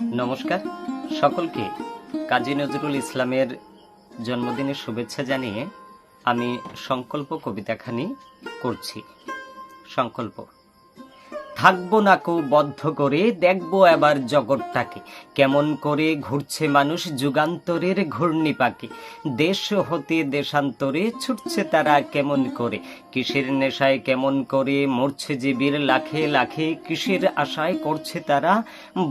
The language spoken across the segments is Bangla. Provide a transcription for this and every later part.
নমস্কার। সকলকে কাজী নজরুল ইসলামের জন্মদিনের শুভেচ্ছা জানিয়ে আমি সংকল্প কবিতাখানি করছি। সংকল্প, থাকব না কো বদ্ধ করে, দেখব এবার জগৎটাকে। কেমন করে ঘুরছে মানুষ যুগান্তরের ঘূর্ণি পাকে দেশ হতে দেশান্তরে ছুটছে তারা কেমন করে। কিসের নেশায় কেমন করে মরছে জীবীর লাখে লাখে কিসের আশায় করছে তারা?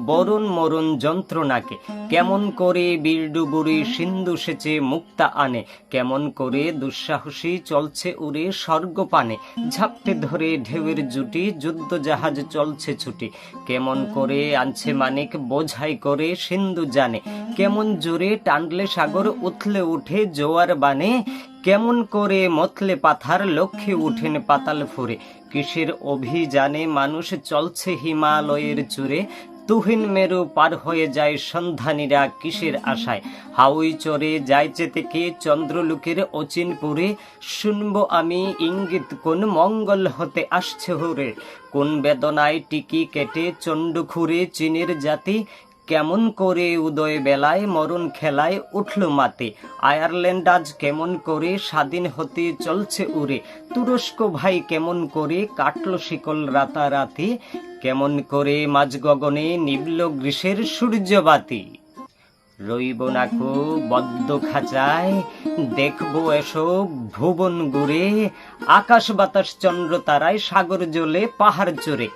বরণ মরণ যন্ত্রণাকে কেমন করে বীরডুবুরি সিন্ধু সেচে মুক্তা আনে? কেমন করে দুঃসাহসী চলছে উড়ে স্বর্গ পানে ঝাপটে ধরে ঢেউয়ের জুটি, যুদ্ধ জাহাজ চলছে ছুটি। কেমন করে আনছে মানিক, বোঝাই করে সিন্ধু জানে। কেমন জোরে টানলে সাগর উথলে উঠে জোয়ার বানে? কেমন করে মতলে পাথার লক্ষ্যে উঠেন পাতাল ফুরে? কিসের অভিযানে মানুষ চলছে হিমালয়ের চূড়ে? তুহিন মেরু পার হয়ে যায় সন্ধানীরা কিসের আশায়? হাউই চরে যাইছে থেকে চন্দ্রলোকের অচিনপুরে শুনব আমি ইঙ্গিত, কোন মঙ্গল হতে আসছে হুরে? কোন বেদনায় টিকি কেটে চন্ডু খুঁড়ে চীনের জাতি? কেমন করে উদয় বেলায় মরণ খেলায় উঠল মাতে? আয়ারল্যান্ড আজ কেমন করে স্বাধীন হতে চলছে উড়ে? তুরস্ক ভাই কেমন করে কাটল শিকল রাতারাতি? কেমন করে মাঝ গগনে নিবল গ্রীষের সূর্যবাতি? রইব নাকো বদ্ধ খাঁচায়, দেখব এসো ভুবন গুরে আকাশ বাতাস চন্দ্র তারায় সাগর জলে পাহাড় চড়ে।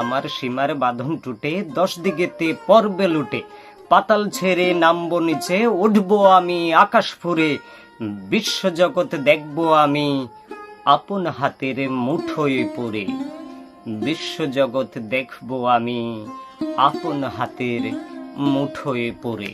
আমার সীমার বাঁধন টুটে, দশ দিকেতে পর্বে লুটে। পাতাল ছেড়ে নামব নিচে, উঠব আমি আকাশ ফুরে বিশ্ব দেখব আমি আপন হাতের মুঠোয় পড়ে। বিশ্বজগৎ দেখব আমি আপন হাতের মুঠোয় পড়ে।